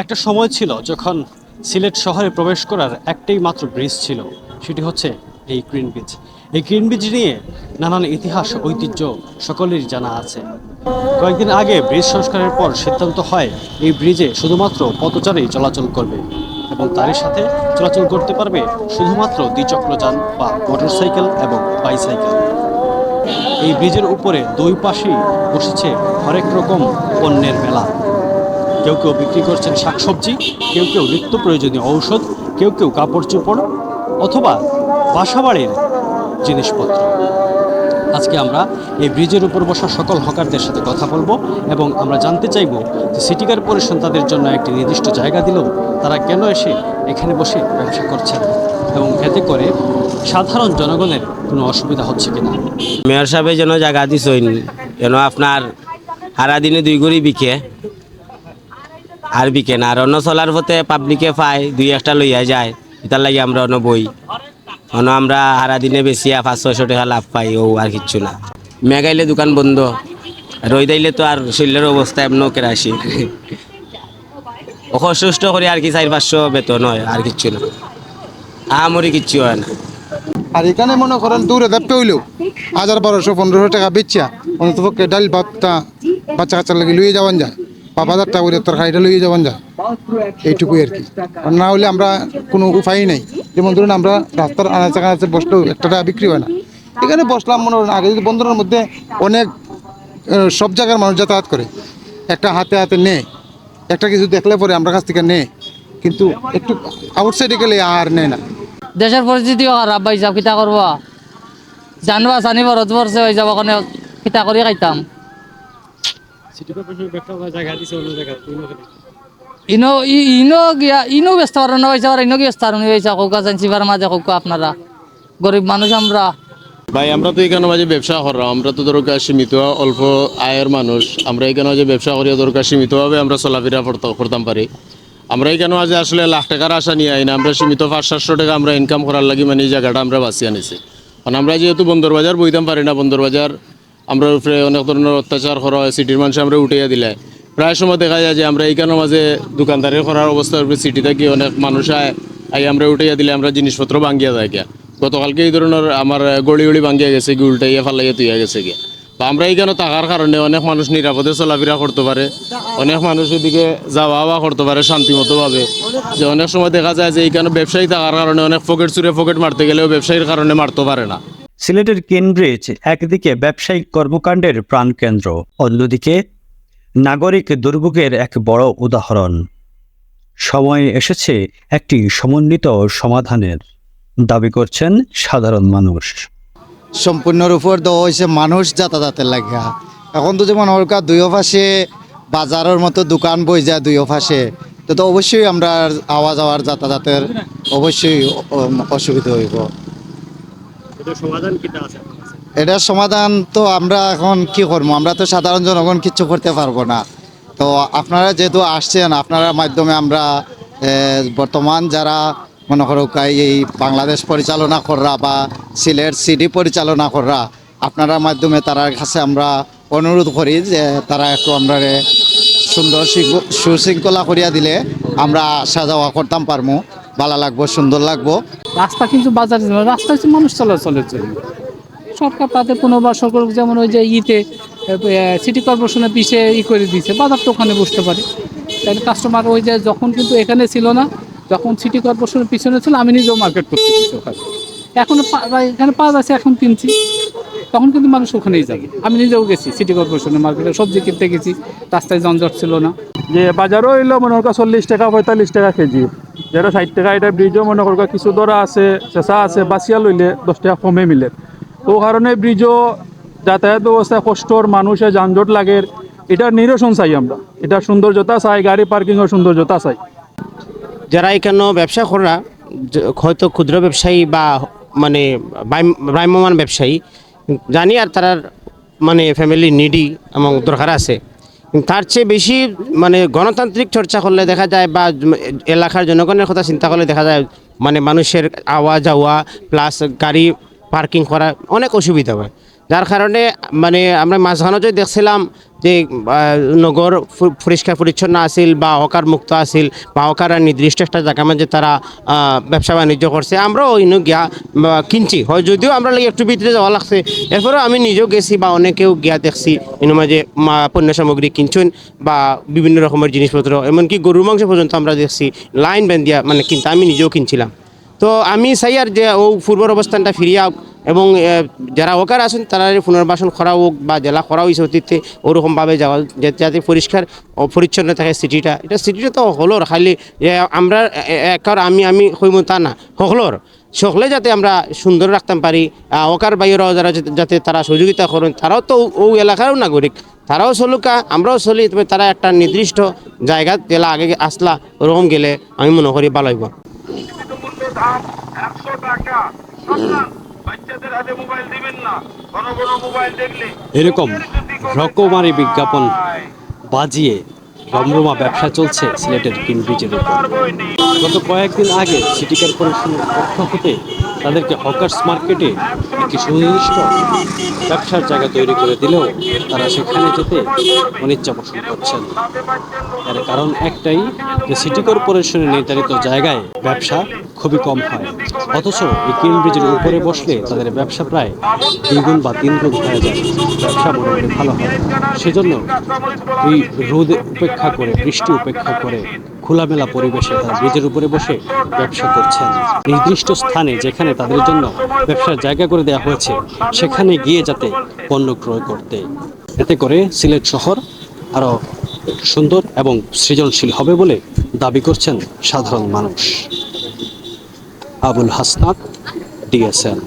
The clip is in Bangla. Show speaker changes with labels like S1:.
S1: একটা সময় ছিল যখন সিলেট শহরে প্রবেশ করার একটাই মাত্র ব্রিজ ছিল, সেটি হচ্ছে এই গ্রিন ব্রিজ। এই গ্রিন ব্রিজ নিয়ে নানান ইতিহাস ঐতিহ্য সকলেরই জানা আছে। কয়েকদিন আগে ব্রিজ সংস্কারের পর সিদ্ধান্ত হয় এই ব্রিজে শুধুমাত্র পথচারী চলাচল করবে এবং তারই সাথে চলাচল করতে পারবে শুধুমাত্র দ্বিচক্রযান বা মোটরসাইকেল এবং বাইসাইকেল। এই ব্রিজের উপরে দুই পাশেই বসেছে হরেক রকম পণ্যের মেলা। কেউ কেউ বিক্রি করছেন শাকসবজি, কেউ কেউ নিত্য প্রয়োজনীয় ঔষধ, কেউ কেউ কাপড় চোপড় অথবা বাসাবাড়ির জিনিসপত্র। আজকে আমরা এই ব্রিজের উপর বসা সকল হকারদের সাথে কথা বলব এবং আমরা জানতে চাইব যে সিটি কর্পোরেশন তাদের জন্য একটি নির্দিষ্ট জায়গা দিল। তারা কেন এসে এখানে বসে ব্যবসা করছেন এবং এতে করে সাধারণ জনগণের কোনো অসুবিধা হচ্ছে কিনা?
S2: মেয়র সাহেবে যেন জায়গা দিছইন। যেন আপনার সারাদিনে দুই গড়ি বিকে। আর বিকে না আর অন্য চলার পথে পাবলিকে পায়, দুই একটা লইয়া যায়, এটার লাগে আমরা অন্য বই। অন্য আমরা সারা দিনে বেশিয়া পাঁচ ছয়শো টাকা লাভ পাই, ও আর কিচ্ছু না। মেঘাইলে দোকান বন্ধ রই দাইলে তো আর শরীরের অবস্থা এমন কেরাসি। অসুস্থ করে আর কি চার পাঁচশো বেতন হয়, আর কিচ্ছু না। আহামরি কিচ্ছু হয় না।
S3: আর এখানে মনে করেন দূরে দেখতে হইলেও হাজার বারোশো পনেরোশো টাকা বেচা অন্ততপক্ষে ডাল ভাতটা বাচ্চা কাচ্চা লাগে লুয়ে যাওয়ান যায়। বা বাজার টাকা করে তরকারিটা লুয়ে যাওয়ান যায় এইটুকুই আর কি। না হলে আমরা কোনো উপায় নেই। যেমন ধরুন আমরা রাস্তার আনাচে কানাচে বসলেও একটা টাকা বিক্রি হয় না। এখানে বসলাম মনে করেন, আগে যদি বন্দরের মধ্যে অনেক সব জায়গার মানুষ যাতায়াত করে, একটা হাতে হাতে নে, একটা কিছু দেখলে পরে আমরা কাছ থেকে নে, কিন্তু একটু আউটসাইডে গেলে আর নেয় না।
S4: দেশের পরিস্থিতিও খারাপ, ভাই যাব কিতা করব? জানবা জানি বরত পড়ছে হয়ে যাব ওখানে কিতা করে খাইতাম।
S1: সিটি কর্পোরেশন ব্যবসা জায়গা দিচ্ছে অন্য জায়গায়।
S4: ইনো ইনো গিয়া ইনো ব্যস্ত পারেন না হয়েছে ইনো কি ব্যস্ত পারেন হয়েছে কৌকা জানছিবার মাঝে কৌকা আপনারা। গরিব মানুষ আমরা।
S5: ভাই আমরা তো এখানে মাঝে ব্যবসা করলাম আমরা তো দরকার সীমিত অল্প আয়ের মানুষ। আমরা এখানে মাঝে ব্যবসা করি দরকার সীমিতভাবে আমরা চলাফেরা করতে- করতাম পারি। আমরা এখানে মাঝে আসলে লাখ টাকার আশা নিয়ে আইনা আমরা সীমিত পাঁচ সাতশো টাকা আমরা ইনকাম করার লাগি মানে এই জায়গাটা আমরা বাঁচিয়ে আনিছি। কারণ আমরা যেহেতু বন্দর বাজার বইতাম পারি না বন্দর বাজার আমরা উপরে অনেক ধরনের অত্যাচার করা হয়, সিটির মানুষ আমরা উঠিয়ে দিলে। প্রায় সময় দেখা যায় যে আমরা এইখানে মাঝে দোকানদারি করার অবস্থার উপরে সিটি থেকে অনেক মানুষ আয় আই আমরা উঠাইয়া দিলে আমরা জিনিসপত্র ভাঙ্গিয়া যায় গিয়া। গতকালকে এই ধরনের আমার গড়ি গড়ি ভাঙ্গিয়া গেছে কি উল্টাইয়া ফালাইয়া তুইয়া গেছে গিয়া। বা আমরা এইখানে থাকার কারণে অনেক মানুষ নিরাপদে চলাফেরা করতে পারে, অনেক মানুষ এদিকে যাওয়া আওয়া করতে পারে শান্তিমতো ভাবে যে অনেক সময় দেখা যায় যে এইখানে ব্যবসায়ী থাকার কারণে অনেক পকেট চুরে পকেট মারতে গেলেও ব্যবসায়ীর কারণে মারতে পারে না।
S1: সিলেটের কেনব্রিজ, একদিকে ব্যবসায়িক কর্মকাণ্ডের প্রাণকেন্দ্র, অন্যদিকে নাগরিক দুর্ভোগের এক বড় উদাহরণ। সময় এসেছে একটি সমন্বিত সমাধানের, দাবি করছেন সাধারণ মানুষ।
S3: সম্পূর্ণর উপর দেওয়া হয়েছে মানুষ যাতায়াতের লাগা এখন তো যেমন ওরকা দুই পাশে বাজারের মতো দোকান বই যায় দুই পাশে তো তো অবশ্যই আমরা আওয়া যাওয়ার যাতায়াতের অবশ্যই অসুবিধা হইব। এটার সমাধান তো আমরা এখন কি করব? আমরা তো সাধারণ জনগণ কিচ্ছু করতে পারব না। তো আপনারা যেহেতু আসছেন, আপনারা মাধ্যমে আমরা বর্তমান যারা মনে করো এই বাংলাদেশ পরিচালনা করা বা সিলেট সিডি পরিচালনা করা আপনারা মাধ্যমে তারার কাছে আমরা অনুরোধ করি যে তারা একটু আমরা সুন্দর সুশৃঙ্খলা করিয়া দিলে আমরা আসা যাওয়া করতাম পারব ভালো লাগবো, সুন্দর লাগবো।
S4: রাস্তা কিন্তু বাজারে রাস্তা হচ্ছে মানুষ চলাচলের জন্য। সরকার তাদের বা সরকার যেমন ওই যে ইতে সিটি কর্পোরেশনের পিছিয়ে ই করে দিয়েছে, বাজার তো ওখানে বসতে পারে। তাহলে কাস্টমার ওই যে যখন কিন্তু এখানে ছিল না, যখন সিটি কর্পোরেশনের পিছনে ছিল, আমি নিজেও মার্কেট করতে গেছি ওখানে। এখন এখানে পাওয়া যাচ্ছে এখন কিনছি। তখন কিন্তু মানুষ ওখানেই যাবে। আমি নিজেও গেছি সিটি কর্পোরেশনের মার্কেটে সবজি কিনতে গেছি, রাস্তায় যানজট ছিল না।
S6: যে বাজারও এলো মনে হয় চল্লিশ টাকা, পঁয়তাল্লিশ টাকা কেজি। যেটা ষাট টাকা এটা ব্রিজও মনে করো কিছু দরা আছে, চেঁচা আছে, বাছিয়া লইলে দশ টাকা কমে মিলে। তো কারণে ব্রিজও যাতায়াত ব্যবস্থা কষ্টর, মানুষের যানজট লাগে। এটা নিরসন চাই আমরা। এটা সৌন্দর্যতা চাই, গাড়ি পার্কিংয়ের সৌন্দর্যতা চাই।
S2: যারা এখানে ব্যবসা করা হয়তো ক্ষুদ্র ব্যবসায়ী বা মানে ভ্রাম্যমান ব্যবসায়ী, জানি আর তার মানে ফ্যামিলি নিডি এবং দরকার আছে। তার চেয়ে বেশি মানে গণতান্ত্রিক চর্চা করলে দেখা যায় বা এলাকার জনগণের কথা চিন্তা করলে দেখা যায় মানে মানুষের আওয়া যাওয়া প্লাস গাড়ি পার্কিং করা অনেক অসুবিধা হয়। যার কারণে মানে আমরা মাঝখানে যে দেখছিলাম যে নগর পরিষ্কার, পরিচ্ছন্ন আছিল বা হকার মুক্ত আছিল বা হকাররা নির্দিষ্ট একটা জায়গা মাঝে তারা ব্যবসা বাণিজ্য করছে, আমরাও ইনো গিয়া কিনছি। হয় যদিও আমরা লাগে একটু ভিতরে যাওয়া লাগছে। এরপরেও আমি নিজেও গেছি বা অনেকেও গিয়া দেখছি, ইনো মাঝে পণ্য সামগ্রী কিনছেন বা বিভিন্ন রকমের জিনিসপত্র, এমনকি গরুর মাংস পর্যন্ত আমরা দেখছি, লাইন বেঁধিয়া মানে কিনতে, আমি নিজেও কিনছিলাম। তো আমি চাই আর যে ও পূর্বর অবস্থানটা ফিরিয়ে এবং যারা ওকার আছেন, তারা পুনর্বাসন করা হোক বা জেলা করা হয়েছে অতীতে, ওরকমভাবে যাওয়া যাতে- পরিষ্কার পরিচ্ছন্ন থাকে সিটিটা। এটা সিটিটা তো হলোর, খালি আমরা একার, আমি আমি হইম তা না হকলোর সকলে যাতে আমরা সুন্দর রাখতাম পারি ওকার বাইরেও যারা যাতে- তারা সহযোগিতা করেন, তারাও তো ও- এলাকারও নাগরিক, তারাও চলুকা আমরাও চলি, তবে তারা একটা নির্দিষ্ট জায়গা, জেলা আগে আসলা, ওরকম গেলে আমি মনে করি ভালো হইব।
S7: বাচ্চাদের হাতে মোবাইল দিবেন না। ঘন ঘন মোবাইল দেখলে
S1: এরকম রকমারি বিজ্ঞাপন বাজিয়ে রমরমা ব্যবসা চলছে সিলেটের কিন ব্রিজের উপর গত কয়েকদিন আগে সিটি কর্পোরেশনের পক্ষ হতে তাদেরকে হকার্স মার্কেটে একটি সুনির্দিষ্ট ব্যবসার জায়গা তৈরি করে দিলেও তারা সেখানে যেতে অনিচ্ছা পোষণ করছেন। এর কারণ একটাই যে সিটি কর্পোরেশনের নির্ধারিত জায়গায় ব্যবসা খুবই কম হয়। অথচ এই কিন ব্রিজের উপরে বসলে তাদের ব্যবসা প্রায় দ্বিগুণ বা তিনগুণ হয়ে যায়। ব্যবসা মোটামুটি ভালো হয়। সেজন্য এই রোদ উপেক্ষা করে, বৃষ্টি উপেক্ষা করে খোলামেলা পরিবেশে তারা ব্রিজের উপরে বসে ব্যবসা করছেন। নির্দিষ্ট স্থানে যেখানে তাদের জন্য ব্যবসার জায়গা করে দেওয়া হয়েছে, সেখানে গিয়ে যাতে পণ্য ক্রয় করতে। এতে করে সিলেট শহর আরও সুন্দর এবং সৃজনশীল হবে বলে দাবি করছেন সাধারণ মানুষ। আবুল হাসনাত ডিএসএল